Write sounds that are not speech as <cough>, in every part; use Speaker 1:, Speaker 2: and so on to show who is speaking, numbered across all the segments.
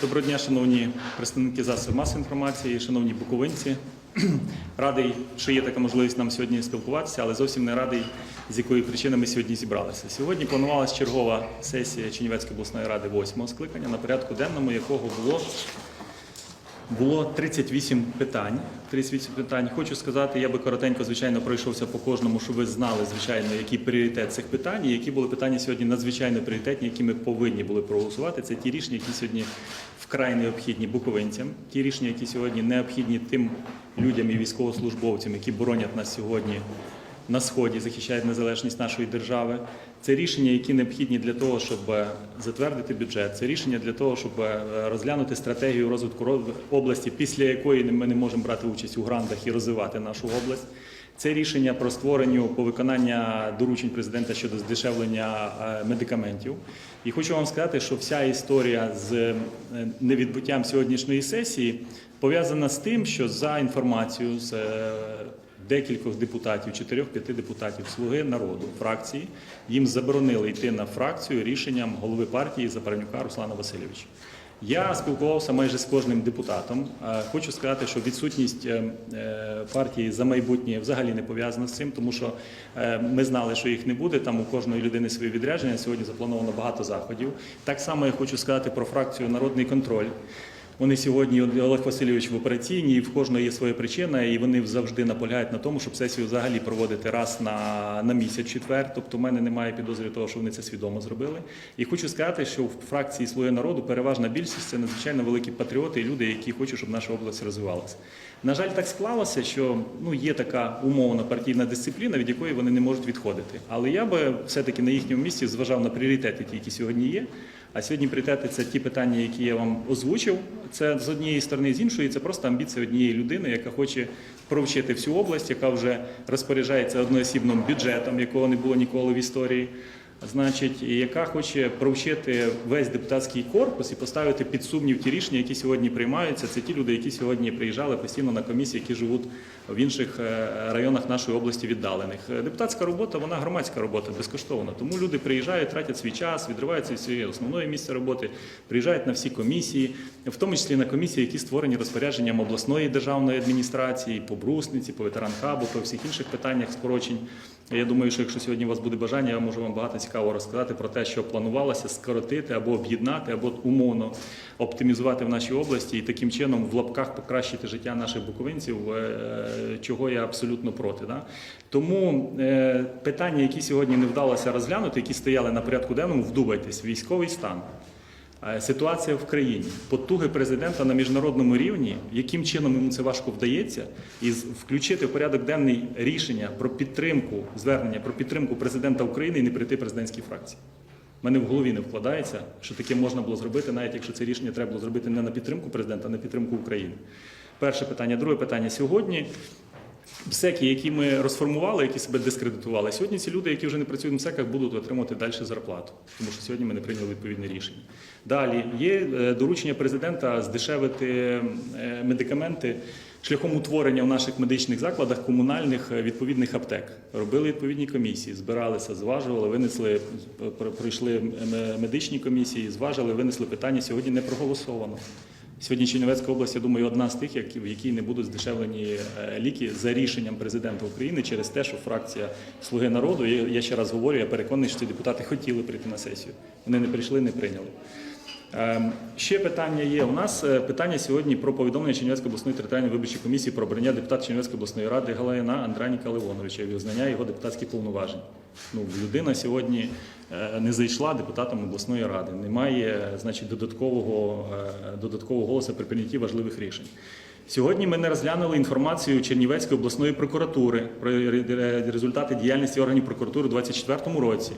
Speaker 1: Доброго дня, шановні представники засобів масової інформації, шановні буковинці. <clears throat> Радий, що є така можливість нам сьогодні спілкуватися, але зовсім не радий, з якої причини ми сьогодні зібралися. Сьогодні планувалася чергова сесія Чернівецької обласної ради восьмого скликання, на порядку денному якого було було 38 питань. 38 питань. Хочу сказати, я би коротенько, звичайно, пройшовся по кожному, щоб ви знали, звичайно, який пріоритет цих питань, і які були питання сьогодні надзвичайно пріоритетні, які ми повинні були проголосувати. Це ті рішення, які сьогодні вкрай необхідні буковинцям, ті рішення, які сьогодні необхідні тим людям і військовослужбовцям, які боронять нас сьогодні на сході, захищають незалежність нашої держави. Це рішення, які необхідні для того, щоб е, затвердити бюджет. Це рішення для того, щоб е, розглянути стратегію розвитку області, після якої ми не можемо брати участь у грантах і розвивати нашу область. Це рішення про створення по виконання доручень президента щодо здешевлення е, медикаментів. І хочу вам сказати, що вся історія з невідбуттям сьогоднішньої сесії пов'язана з тим, що за інформацією з декількох депутатів, чотирьох-п'яти депутатів Слуги народу фракції, їм заборонили йти на фракцію рішенням голови партії Запаранюка Руслана Васильовича. Я спілкувався майже з кожним депутатом. Е, Хочу сказати, що відсутність е, е, партії за майбутнє взагалі не пов'язана з цим, тому що ми знали, що їх не буде. Там у кожної людини своє відрядження. Сьогодні заплановано багато заходів. Так само я хочу сказати про фракцію Народний контроль. Вони сьогодні Олег Васильович в операційній, в кожного є своя причина, і вони завжди наполягають на тому, щоб сесію взагалі проводити раз на, на місяць четвер. Тобто, в мене немає підозри того, що вони це свідомо зробили. І хочу сказати, що в фракції Слуги народу переважна більшість це надзвичайно великі патріоти і люди, які хочуть, щоб наша область розвивалася. На жаль, так склалося, що ну є така умовна партійна дисципліна, від якої вони не можуть відходити. Але я би все-таки на їхньому місці зважав на пріоритети, ті, які сьогодні є. А сьогодні пріоритети це ті питання, які я вам озвучив. Це з однієї сторони, з іншої це просто амбіція однієї людини, яка хоче провчити всю область, яка вже розпоряджається одноосібним бюджетом, якого не було ніколи в історії. Значить, яка хоче провчити весь депутатський корпус і поставити під сумнів ті рішення, які сьогодні приймаються. Це ті люди, які сьогодні приїжджали постійно на комісії, які живуть в інших е, районах нашої області віддалених. Е, Депутатська робота, вона громадська робота, безкоштовна. Тому люди приїжджають, тратять свій час, відриваються від своєї основної місця роботи, приїжджають на всі комісії, в тому числі на комісії, які створені розпорядженням обласної державної адміністрації, по брусниці, по ветеранхабу, по всіх інших питаннях скорочень. Я думаю, що якщо сьогодні у вас буде бажання, я можу вам багато цікавого розказати про те, що планувалося скоротити або об'єднати, або умовно оптимізувати в нашій області і таким чином в лапках покращити життя наших буковинців, е, чого я абсолютно проти. Да? Тому е, питання, які сьогодні не вдалося розглянути, які стояли на порядку денному, вдумайтесь, військовий стан. Е, Ситуація в країні, потуги президента на міжнародному рівні, яким чином йому це важко вдається, і включити в порядок денний рішення про підтримку звернення про підтримку президента України і не прийти президентській фракції. У мене в голові не вкладається, що таке можна було зробити, навіть якщо це рішення треба було зробити не на підтримку президента, а на підтримку України. Перше питання. Друге питання. Сьогодні МСЕКи, які ми розформували, які себе дискредитували, сьогодні ці люди, які вже не працюють в МСЕКах, будуть отримувати далі зарплату, тому що сьогодні ми не прийняли відповідне рішення. Далі є е, доручення президента здешевити е, медикаменти шляхом утворення в наших медичних закладах комунальних е, відповідних аптек. Робили відповідні комісії, збиралися, зважували, винесли, про- пройшли медичні комісії, зважили, винесли питання. Сьогодні не проголосовано. Сьогодні Чернівецька область, я думаю, одна з тих, в якій не будуть здешевлені е, ліки за рішенням президента України через те, що фракція Слуги народу, я ще раз говорю, я переконаний, що ці депутати хотіли прийти на сесію. Вони не прийшли, не прийняли. Ем, Ще питання є. У нас е, питання сьогодні про повідомлення Чернівецької обласної територіальної виборчої комісії про обрання депутата Чернівецької обласної ради Галаяна Андраніка Левоновича і визнання його депутатських повноважень. Ну, людина сьогодні е, не зайшла депутатом обласної ради. Немає, е, значить, додаткового, додаткового голосу при прийнятті важливих рішень. Сьогодні ми не розглянули інформацію Чернівецької обласної прокуратури про результати діяльності органів прокуратури у 2024 році.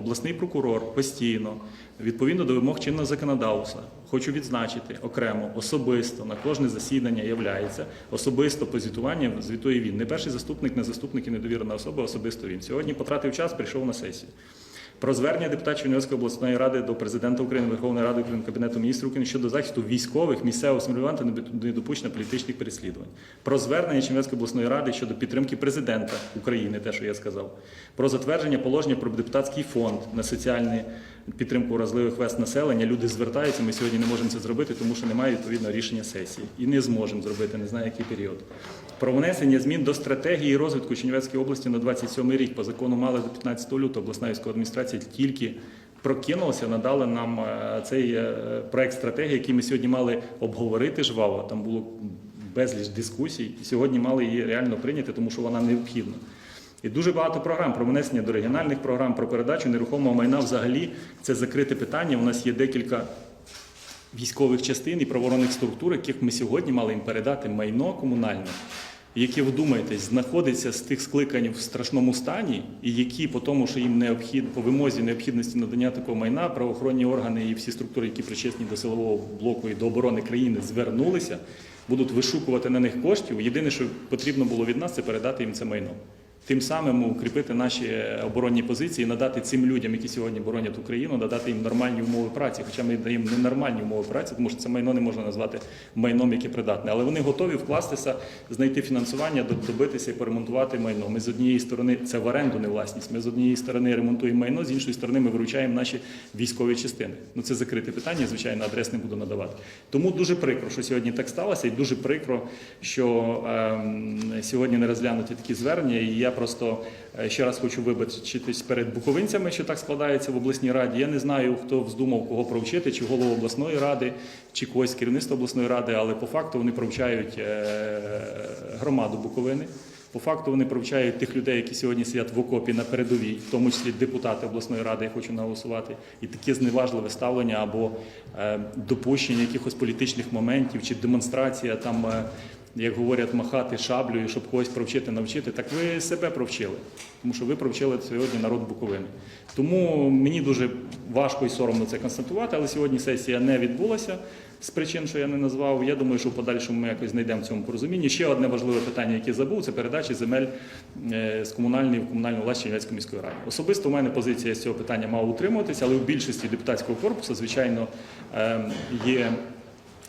Speaker 1: Обласний прокурор постійно, відповідно до вимог чинного законодавства, хочу відзначити окремо, особисто на кожне засідання являється, особисто по звітуванням звітує він. Не перший заступник, не заступник і недовірена особа, особисто він. Сьогодні потратив час, прийшов на сесію. Про звернення депутатів Чернівецької обласної ради до президента України, Верховної Ради України, Кабінету міністрів України щодо захисту військових місцевого самоврядування та недопущення політичних переслідувань. Про звернення Чернівецької обласної ради щодо підтримки президента України, те, що я сказав. Про затвердження положення про депутатський фонд на соціальну підтримку вразливих верст населення. Люди звертаються. Ми сьогодні не можемо це зробити, тому що немає відповідного рішення сесії і не зможемо зробити, не знаю, який період. Про внесення змін до стратегії розвитку Чернівецької області на 27 рік. По закону мали до 15 лютого обласна військова адміністрація тільки прокинулася, надала нам е, цей е, проект стратегії, який ми сьогодні мали обговорити жваво. Там було безліч дискусій, і сьогодні мали її реально прийняти, тому що вона необхідна. І дуже багато програм про внесення до регіональних програм, про передачу нерухомого майна. Взагалі це закрите питання. У нас є декілька військових частин і правоохоронних структур, яких ми сьогодні мали їм передати майно комунальне, яке, вдумайтесь, знаходиться з тих скликань в страшному стані, і які по тому, що їм необхідно по вимозі необхідності надання такого майна, правоохоронні органи і всі структури, які причесні до силового блоку і до оборони країни, звернулися, будуть вишукувати на них коштів. Єдине, що потрібно було від нас, це передати їм це майно. Тим самим укріпити наші оборонні позиції, надати цим людям, які сьогодні боронять Україну, надати їм нормальні умови праці. Хоча ми даємо ненормальні умови праці, тому що це майно не можна назвати майном, яке придатне. Але вони готові вкластися, знайти фінансування, добитися і поремонтувати майно. Ми з однієї сторони це в оренду не власність. Ми з однієї сторони ремонтуємо майно, з іншої сторони ми виручаємо наші військові частини. Ну це закрите питання. Звичайно, адрес не буду надавати. Тому дуже прикро, що сьогодні так сталося, і дуже прикро, що ем, сьогодні не розглянуті такі звернення. І я просто е, ще раз хочу вибачитись перед буковинцями, що так складається в обласній раді. Я не знаю, хто вздумав кого провчити, чи голову обласної ради, чи когось з керівництва обласної ради, але по факту вони провчають е, громаду Буковини. По факту вони провчають тих людей, які сьогодні сидять в окопі на передовій, в тому числі депутати обласної ради, я хочу наголосувати, і таке зневажливе ставлення або е, допущення якихось політичних моментів чи демонстрація там. Як говорять, махати шаблею, щоб когось провчити, навчити, так ви себе провчили, тому що ви провчили сьогодні народ Буковини. Тому мені дуже важко і соромно це констатувати, але сьогодні сесія не відбулася з причин, що я не назвав. Я думаю, що в подальшому ми якось знайдемо в цьому порозумінні. Ще одне важливе питання, яке забув, це передача земель е, з комунальної в комунальну власність Чернівецької міської ради. Особисто у мене позиція з цього питання мала утримуватися, але в більшості депутатського корпусу, звичайно, ем, є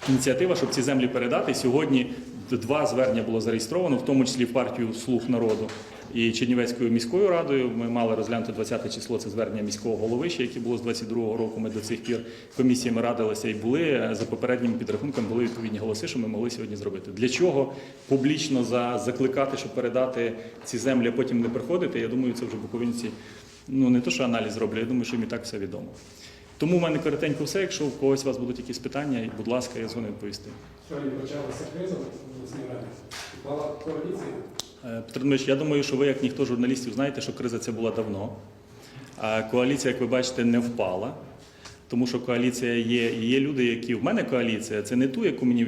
Speaker 1: ініціатива, щоб ці землі передати. Сьогодні два звернення було зареєстровано, в тому числі партію Слуг народу і Чернівецькою міською радою. Ми мали розглянути 20 число. Це звернення міського голови, ще яке було з 22-го року. Ми до цих пір комісіями радилися і були за попередніми підрахунками. Були відповідні голоси, що ми могли сьогодні зробити. Для чого публічно за закликати, щоб передати ці землі, а потім не приходити? Я думаю, це вже буковинці. Ну не то, що аналіз роблять, я думаю, що їм і так все відомо. Тому в мене коротенько все. Якщо у когось у вас будуть якісь питання, будь ласка, я згоден відповісти.
Speaker 2: Сьогодні почалася.
Speaker 1: Е, Петро Дмитрович, я думаю, що ви, як ніхто журналістів, знаєте, що криза ця була давно. Коаліція, як ви бачите, не впала. Тому що коаліція є, і є люди, які в мене коаліція, це не ту, яку мені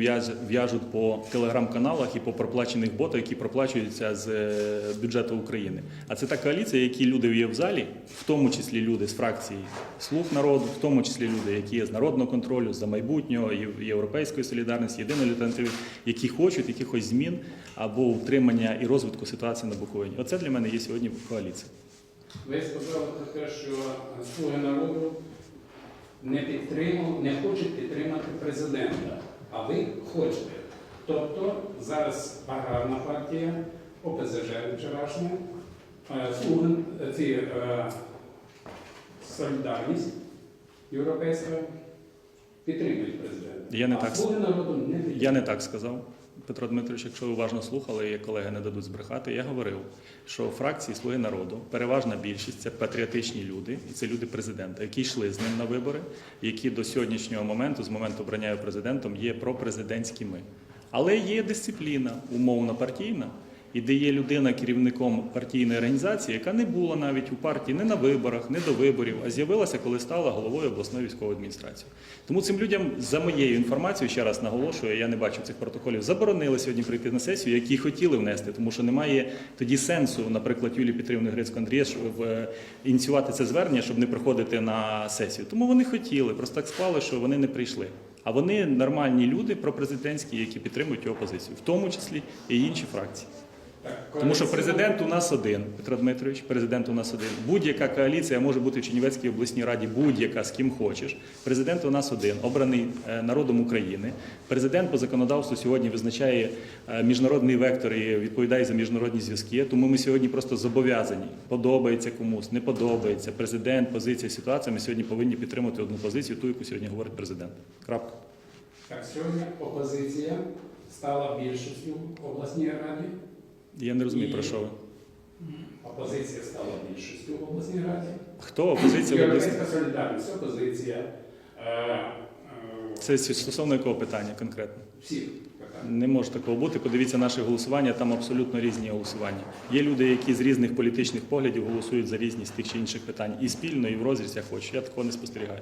Speaker 1: в'яжуть по телеграм-каналах і по проплачених ботах, які проплачуються з е, бюджету України. А це та коаліція, які люди є в залі, в тому числі люди з фракції Слуг народу, в тому числі люди, які є з народного контролю, за майбутнього, європейської солідарності, єдиної альтернативи, які хочуть якихось змін або утримання і розвитку ситуації на Буковині. Оце для мене є сьогодні коаліція.
Speaker 2: Ви сказали про те, що слуги народу не підтримав, не хочуть підтримати президента, а ви хочете. Тобто зараз аграрна партія, ОПЗЖ вчорашня, е, слуги, е, ці е, солідарність європейська підтримують президента.
Speaker 1: Я не
Speaker 2: а
Speaker 1: так
Speaker 2: слуги народу не підтримують.
Speaker 1: Я не так сказав. Петро Дмитрович, якщо ви уважно слухали, і колеги не дадуть збрехати, я говорив, що фракції Слуги народу переважна більшість це патріотичні люди, і це люди президента, які йшли з ним на вибори, які до сьогоднішнього моменту, з моменту обрання президентом, є пропрезидентськими. Але є дисципліна, умовно партійна, і де є людина керівником партійної організації, яка не була навіть у партії не на виборах, не до виборів, а з'явилася, коли стала головою обласної військової адміністрації. Тому цим людям, за моєю інформацією, ще раз наголошую, я не бачу цих протоколів, заборонили сьогодні прийти на сесію, які хотіли внести, тому що немає тоді сенсу, наприклад, Юлії Петрівни Грицько Андрія ініціювати це звернення, щоб не приходити на сесію. Тому вони хотіли, просто так склали, що вони не прийшли. А вони нормальні люди, пропрезидентські, які підтримують його позицію, в тому числі і інші фракції. Тому що президент у нас один, Петро Дмитрович, президент у нас один. Будь-яка коаліція може бути в Чернівецькій обласній раді, будь-яка з ким хочеш. Президент у нас один, обраний е, народом України. Президент по законодавству сьогодні визначає е, міжнародний вектор і відповідає за міжнародні зв'язки. Тому ми сьогодні просто зобов'язані. Подобається комусь, не подобається. Президент, позиція, ситуація. Ми сьогодні повинні підтримати одну позицію, ту, яку сьогодні говорить президент. Крапка.
Speaker 2: Так, сьогодні опозиція стала більшістю в обласній раді.
Speaker 1: Я не розумію про що ви.
Speaker 2: Опозиція стала більшістю в обласній раді.
Speaker 1: Хто опозиція?
Speaker 2: Європейська солідарність, опозиція. Е, е,
Speaker 1: Це стосовно якого питання конкретно?
Speaker 2: всіх питань.
Speaker 1: Не може такого бути. Подивіться наше голосування, там абсолютно різні голосування. Є люди, які з різних політичних поглядів голосують за різність тих чи інших питань. І спільно, і в розріз, як хочеш. Я такого не спостерігаю.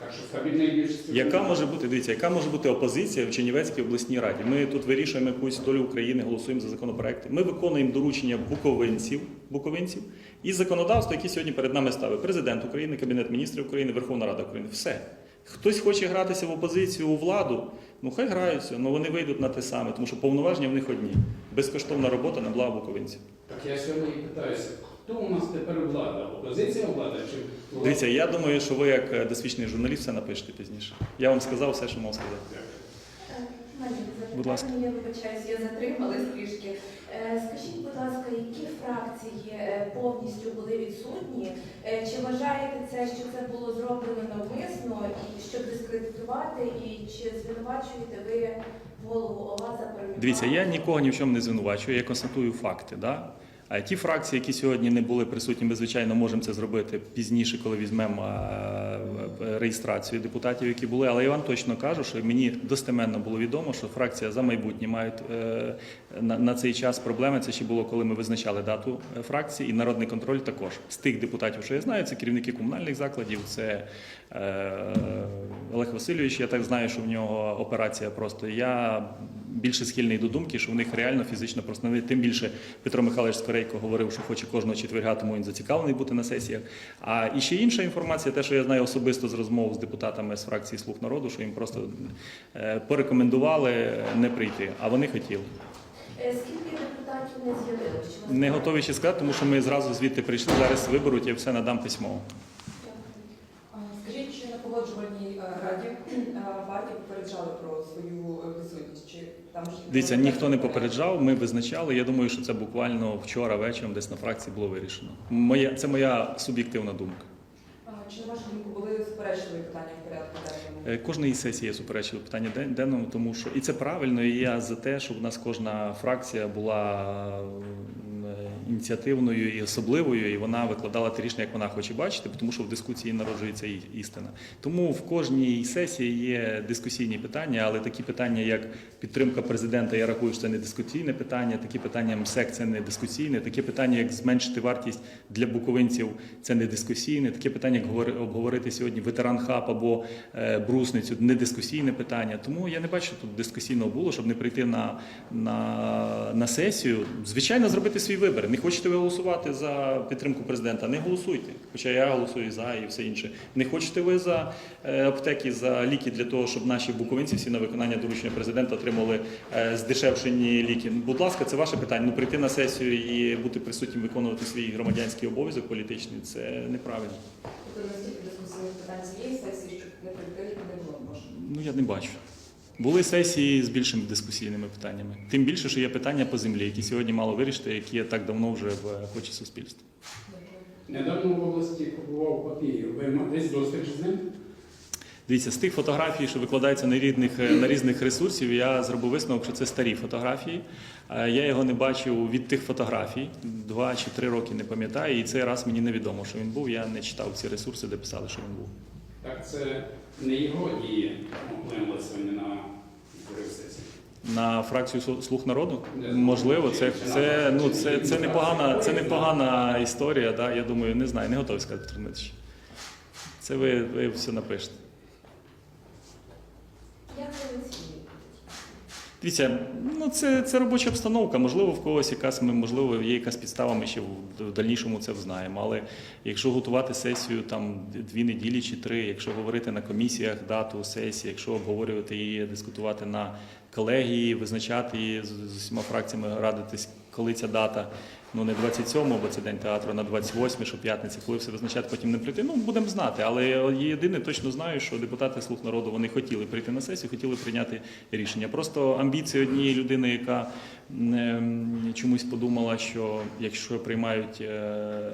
Speaker 2: Так що стабільної більшості.
Speaker 1: Яка може бути, дивіться, яка може бути опозиція в Чернівецькій обласній раді? Ми тут вирішуємо якусь долю України, голосуємо за законопроекти. Ми виконуємо доручення буковинців, буковинців і законодавство, яке сьогодні перед нами ставить президент України, Кабінет міністрів України, Верховна Рада України. Все. Хтось хоче гратися в опозицію у владу, ну хай граються, але вони вийдуть на те саме, тому що повноваження в них одні. Безкоштовна робота на благо буковинців.
Speaker 2: Так я сьогодні і питаюся, хто у нас тепер влада? Опозиція влада чи влада?
Speaker 1: Дивіться, я думаю, що ви як е, досвідчений журналіст все напишете пізніше. Я вам сказав все, що мав сказати. Будь ласка.
Speaker 3: Я вибачаюсь, я затрималась трішки. Е, Скажіть, будь ласка, які фракції е, повністю були відсутні? Е, Чи вважаєте це, що це було зроблено навмисно і щоб дискредитувати, і чи звинувачуєте ви голову ОЛА за?
Speaker 1: Дивіться, я нікого ні в чому не звинувачую, я констатую факти. Да? Ті фракції, які сьогодні не були присутні, ми звичайно можемо це зробити пізніше, коли візьмемо е, реєстрацію депутатів, які були. Але я вам точно кажу, що мені достеменно було відомо, що фракція за майбутнє мають е, на, цей час проблеми. Це ще було, коли ми визначали дату е, фракції, і народний контроль також з тих депутатів, що я знаю, це керівники комунальних закладів, це е, Олег Васильович. Я так знаю, що в нього операція просто. Я більше схильний до думки, що в них реально фізично просто не тим більше Петро Михайлович Скорейко говорив, що хоче кожного четверга, тому він зацікавлений бути на сесіях. А і ще інша інформація, те, що я знаю особисто з розмов з депутатами з фракції Слуг народу, що їм просто е, порекомендували не прийти, а вони хотіли.
Speaker 3: Е, Скільки депутатів не з'явилось? Чи
Speaker 1: Не готові ще сказати, тому що ми зразу звідти прийшли. Зараз виберуть, я все надам письмово.
Speaker 4: На погоджувальній е, раді е, партії попереджали про свою е, присутність? Чи там
Speaker 1: Дивіться, ніхто не попереджав, ми визначали. Я думаю, що це буквально вчора вечором десь на фракції було вирішено. Моя, це моя суб'єктивна думка.
Speaker 4: Чи на вашу думку були суперечливі питання в порядку денному?
Speaker 1: Е, Кожної сесії є суперечливе питання денному, тому що і це правильно. І я за те, щоб в нас кожна фракція була е, ініціативною і особливою, і вона викладала те рішення, як вона хоче бачити, тому що в дискусії народжується істина. Тому в кожній сесії є дискусійні питання, але такі питання, як підтримка президента, я рахую, що це не дискусійне питання. Такі питання МСЕК це не дискусійне. Такі питання, як зменшити вартість для буковинців, це не дискусійне. Таке питання, як говори- обговорити сьогодні ветеран хаб або е, брусницю, не дискусійне питання. Тому я не бачу що тут дискусійного було, щоб не прийти на, на, на сесію. Звичайно, зробити свій вибір. Хочете ви голосувати за підтримку президента? Не голосуйте. Хоча я голосую за і все інше. Не хочете ви за е, аптеки, за ліки для того, щоб наші буковинці всі на виконання доручення президента отримали е, здешевшені ліки. Будь ласка, це ваше питання. Ну прийти на сесію і бути присутнім, виконувати свій громадянський обов'язок політичний це неправильно.
Speaker 4: Тобто настільки дискусійних питань цієї сесії, щоб не прийти не було можна.
Speaker 1: Ну я не бачу. Були сесії з більшими дискусійними питаннями. Тим більше, що є питання по землі, які сьогодні мало вирішити, які є так давно вже в хочі суспільства.
Speaker 2: Недавно в області побував папір. Ви десь зустріч з ним?
Speaker 1: Дивіться, з тих фотографій, що викладаються на різних, на різних ресурсів, я зробив висновок, що це старі фотографії. Е, Я його не бачив від тих фотографій, два чи три роки не пам'ятаю, і цей раз мені невідомо, що він був. Я не читав ці ресурси, де писали, що він був.
Speaker 2: Так це не його дії вплинули сьогодні на збори сесії.
Speaker 1: На фракцію слуг народу? Можливо, це, це, ну, це, це, непогана, це непогана історія. Да? Я думаю, не знаю, не готовий сказати Петро Дмитрович. Це ви, ви все напишете.
Speaker 3: Як ви оцінюєте?
Speaker 1: Дивіться, ну це, це робоча обстановка. Можливо, в когось якась ми- можливо є якась підстава. Ми ще в, дальнішому це взнаємо. Але якщо готувати сесію там дві неділі чи три, якщо говорити на комісіях дату сесії, якщо обговорювати її, дискутувати на колегії, визначати її з усіма фракціями, радитись коли ця дата, ну не 27, бо це день театру, на 28, що п'ятниця, коли все визначати, потім не прийти. Ну будемо знати. Але єдине точно знаю, що депутати слуг народу вони хотіли прийти на сесію, хотіли прийняти рішення. Просто амбіції однієї людини, яка ем, чомусь подумала, що якщо приймають е,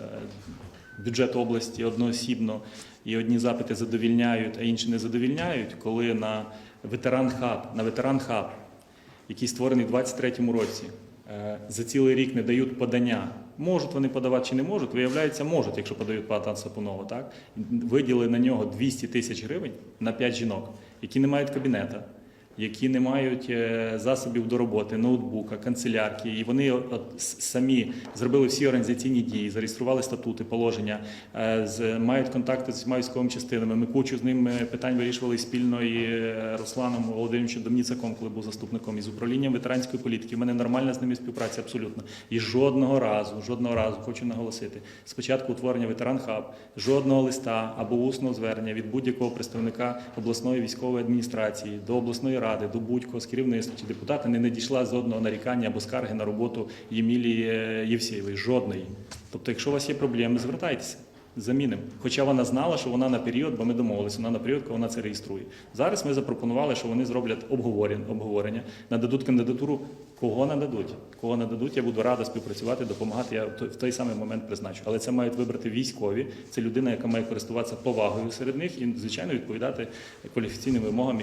Speaker 1: бюджет області одноосібно і одні запити задовільняють, а інші не задовільняють, коли на ветеран хаб, на ветеран хаб, який створений в 23-му році, за цілий рік не дають подання. Можуть вони подавати чи не можуть, виявляється, можуть, якщо подають пана Сапунова. Так? Виділи на нього 200 тисяч гривень на 5 жінок, які не мають кабінета, які не мають е, засобів до роботи, ноутбука, канцелярки. І вони самі зробили всі організаційні дії, зареєстрували статути, положення, е, мають контакти з всіма військовими частинами. Ми кучу з ним е, питань вирішували спільно і е, Русланом Володимировичем Домніцаком, коли був заступником, і з управлінням ветеранської політики. У мене нормальна з ними співпраця абсолютно. І жодного разу, жодного разу хочу наголосити. Спочатку утворення ветеран хаб, жодного листа або усного звернення від будь-якого представника обласної військової адміністрації до обласної ради, до будь-кого з керівництва чи депутата не надійшла жодного нарікання або скарги на роботу Ємілії е, Євсєєвої. Жодної. Тобто, якщо у вас є проблеми, звертайтеся. Замінимо. Хоча вона знала, що вона на період, бо ми домовилися, вона на період, коли вона це реєструє. Зараз ми запропонували, що вони зроблять обговорення, нададуть кандидатуру. Кого нададуть? Кого нададуть, я буду рада співпрацювати, допомагати. Я в той- самий момент призначу. Але це мають вибрати військові. Це людина, яка має користуватися повагою серед них і, звичайно, відповідати кваліфікаційним вимогам.